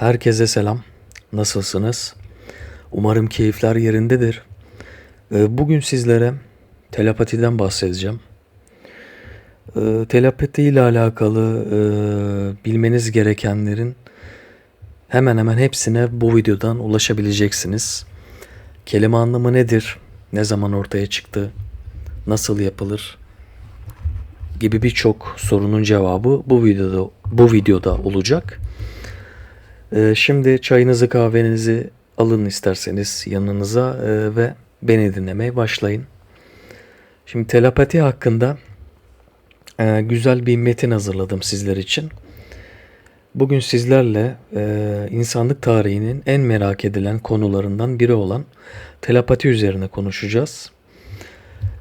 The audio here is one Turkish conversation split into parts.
Herkese selam. Nasılsınız? Umarım keyifler yerindedir. Ee, Bugün sizlere telepatiden bahsedeceğim. Ee, Telepati ile alakalı e, bilmeniz gerekenlerin hemen hemen hepsine bu videodan ulaşabileceksiniz. Kelime anlamı nedir? Ne zaman ortaya çıktı? Nasıl yapılır? gibi birçok sorunun cevabı bu videoda bu videoda olacak. Ee, şimdi çayınızı kahvenizi alın isterseniz yanınıza e, ve beni dinlemeye başlayın. Şimdi telepati hakkında e, güzel bir metin hazırladım sizler için. Bugün sizlerle insanlık tarihinin en merak edilen konularından biri olan telepati üzerine konuşacağız.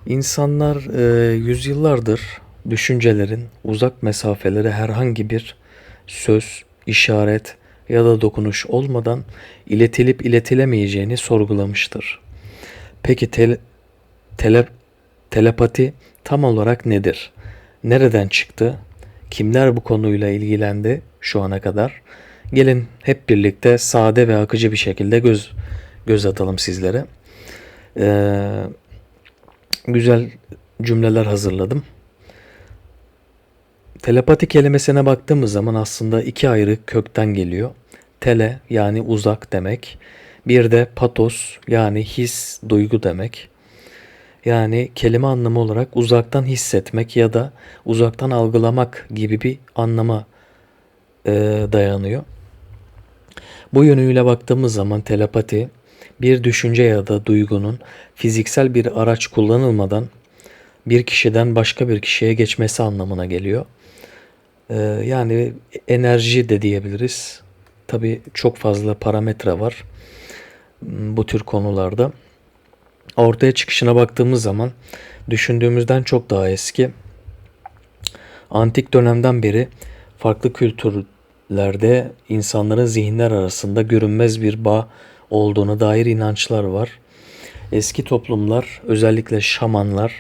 İnsanlar yüzyıllardır düşüncelerin uzak mesafelere herhangi bir söz, işaret ya da dokunuş olmadan iletilip iletilemeyeceğini sorgulamıştır. Peki tel, tele, telepati tam olarak nedir? Nereden çıktı? Kimler bu konuyla ilgilendi şu ana kadar? Gelin hep birlikte sade ve akıcı bir şekilde göz göz atalım sizlere. Ee, güzel cümleler hazırladım. Telepati kelimesine baktığımız zaman aslında iki ayrı kökten geliyor. Tele yani uzak demek. Bir de patos yani his, duygu demek. Yani kelime anlamı olarak uzaktan hissetmek ya da uzaktan algılamak gibi bir anlama e, dayanıyor. Bu yönüyle baktığımız zaman telepati bir düşünce ya da duygunun fiziksel bir araç kullanılmadan bir kişiden başka bir kişiye geçmesi anlamına geliyor. Ee, yani enerji de diyebiliriz. Tabii çok fazla parametre var hmm, bu tür konularda. Ortaya çıkışına baktığımız zaman düşündüğümüzden çok daha eski. Antik dönemden beri farklı kültürlerde insanların zihinler arasında görünmez bir bağ olduğuna dair inançlar var. Eski toplumlar özellikle şamanlar,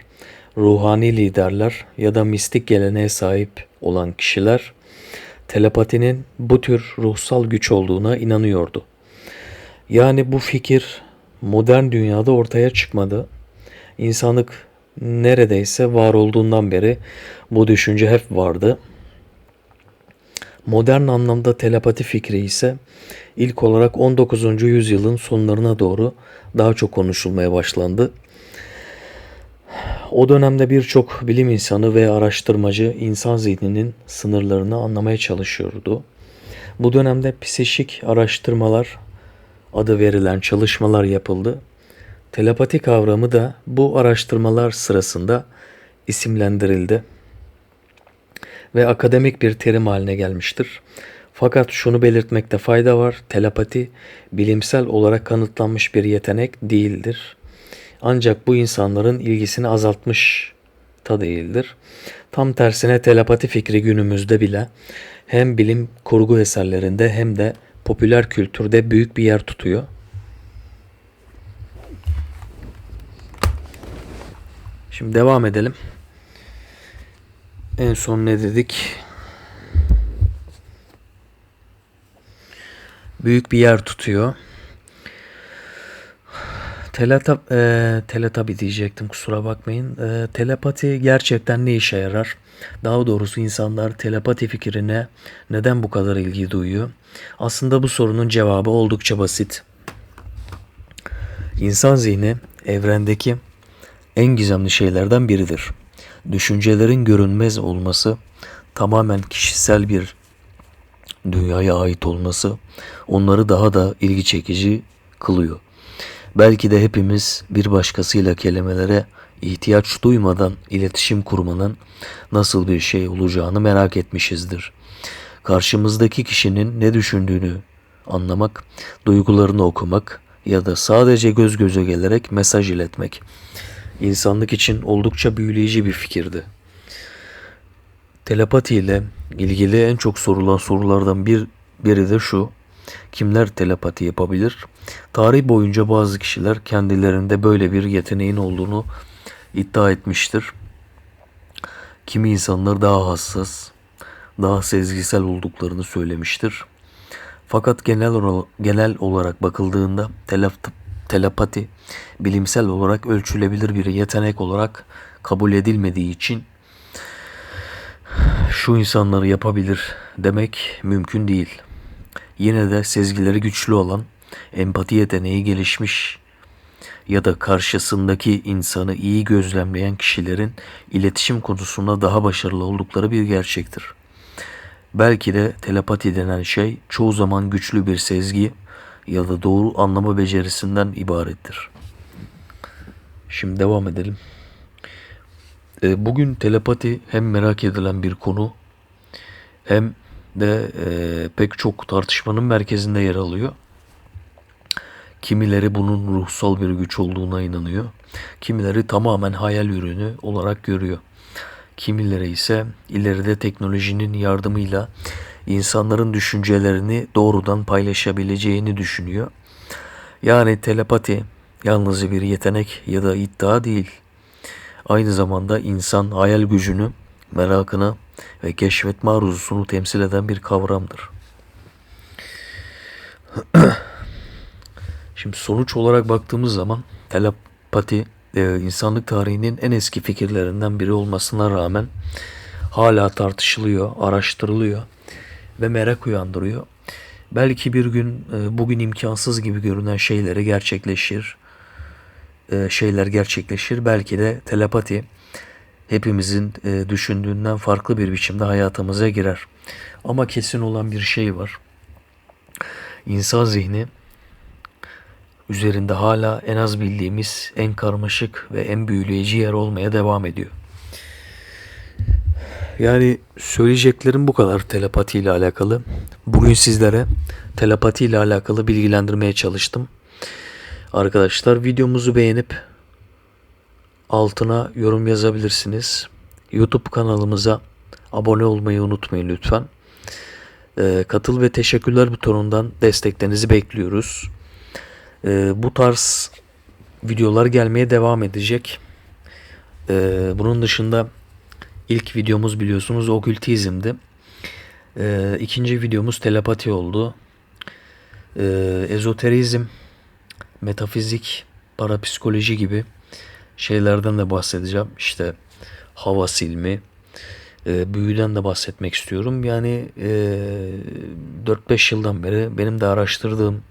ruhani liderler ya da mistik geleneğe sahip olan kişiler telepatinin bu tür ruhsal güç olduğuna inanıyordu. Yani bu fikir modern dünyada ortaya çıkmadı. İnsanlık neredeyse var olduğundan beri bu düşünce hep vardı. Modern anlamda telepati fikri ise ilk olarak 19. yüzyılın sonlarına doğru daha çok konuşulmaya başlandı. O dönemde birçok bilim insanı ve araştırmacı insan zihninin sınırlarını anlamaya çalışıyordu. Bu dönemde psişik araştırmalar adı verilen çalışmalar yapıldı. Telepati kavramı da bu araştırmalar sırasında isimlendirildi ve akademik bir terim haline gelmiştir. Fakat şunu belirtmekte fayda var. Telepati bilimsel olarak kanıtlanmış bir yetenek değildir. Ancak bu insanların ilgisini azaltmış da değildir. Tam tersine telepati fikri günümüzde bile hem bilim kurgu eserlerinde hem de popüler kültürde büyük bir yer tutuyor. Şimdi devam edelim. En son ne dedik? Büyük bir yer tutuyor. Teleta, e, teletabi diyecektim kusura bakmayın. E, telepati gerçekten ne işe yarar? Daha doğrusu insanlar telepati fikrine neden bu kadar ilgi duyuyor? Aslında bu sorunun cevabı oldukça basit. İnsan zihni evrendeki en gizemli şeylerden biridir. Düşüncelerin görünmez olması, tamamen kişisel bir dünyaya ait olması onları daha da ilgi çekici kılıyor. Belki de hepimiz bir başkasıyla kelimelere ihtiyaç duymadan iletişim kurmanın nasıl bir şey olacağını merak etmişizdir. Karşımızdaki kişinin ne düşündüğünü anlamak, duygularını okumak ya da sadece göz göze gelerek mesaj iletmek insanlık için oldukça büyüleyici bir fikirdi. Telepati ile ilgili en çok sorulan sorulardan bir biri de şu. Kimler telepati yapabilir? Tarih boyunca bazı kişiler kendilerinde böyle bir yeteneğin olduğunu iddia etmiştir. Kimi insanlar daha hassas, daha sezgisel olduklarını söylemiştir. Fakat genel genel olarak bakıldığında telep- telepati bilimsel olarak ölçülebilir bir yetenek olarak kabul edilmediği için şu insanları yapabilir demek mümkün değil. Yine de sezgileri güçlü olan, empati yeteneği gelişmiş ya da karşısındaki insanı iyi gözlemleyen kişilerin iletişim konusunda daha başarılı oldukları bir gerçektir. Belki de telepati denen şey çoğu zaman güçlü bir sezgi ya da doğru anlama becerisinden ibarettir. Şimdi devam edelim. E, Bugün telepati hem merak edilen bir konu hem de e, pek çok tartışmanın merkezinde yer alıyor. Kimileri bunun ruhsal bir güç olduğuna inanıyor. Kimileri tamamen hayal ürünü olarak görüyor. Kimileri ise ileride teknolojinin yardımıyla insanların düşüncelerini doğrudan paylaşabileceğini düşünüyor. Yani telepati yalnızca bir yetenek ya da iddia değil. Aynı zamanda insan hayal gücünü, merakını ve keşfetme arzusunu temsil eden bir kavramdır. Şimdi sonuç olarak baktığımız zaman telepati e, insanlık tarihinin en eski fikirlerinden biri olmasına rağmen hala tartışılıyor, araştırılıyor ve merak uyandırıyor. Belki bir gün e, bugün imkansız gibi görünen şeyleri gerçekleşir. e, şeyler gerçekleşir. Belki de telepati hepimizin e, düşündüğünden farklı bir biçimde hayatımıza girer. Ama kesin olan bir şey var. İnsan zihni üzerinde hala en az bildiğimiz en karmaşık ve en büyüleyici yer olmaya devam ediyor. Yani söyleyeceklerim bu kadar telepati ile alakalı. Bugün sizlere telepati ile alakalı bilgilendirmeye çalıştım. Arkadaşlar videomuzu beğenip altına yorum yazabilirsiniz. YouTube kanalımıza abone olmayı unutmayın lütfen. Ee, katıl ve teşekkürler butonundan desteklerinizi bekliyoruz. Ee, bu tarz videolar gelmeye devam edecek. Ee, bunun dışında ilk videomuz biliyorsunuz okültizmdi. Ee, ikinci videomuz telepati oldu. Ee, ezoterizm, metafizik, parapsikoloji gibi şeylerden de bahsedeceğim. İşte hava silmi, e, büyüden de bahsetmek istiyorum. Yani e, 4-5 yıldan beri benim de araştırdığım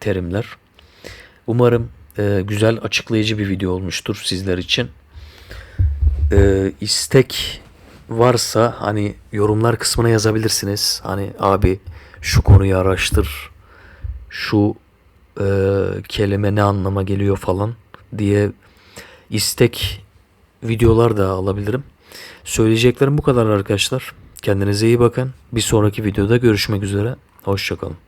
terimler. Umarım e, güzel açıklayıcı bir video olmuştur sizler için. E, istek varsa hani yorumlar kısmına yazabilirsiniz. Hani abi şu konuyu araştır, şu e, kelime ne anlama geliyor falan diye istek videolar da alabilirim. Söyleyeceklerim bu kadar arkadaşlar. Kendinize iyi bakın. Bir sonraki videoda görüşmek üzere. Hoşçakalın.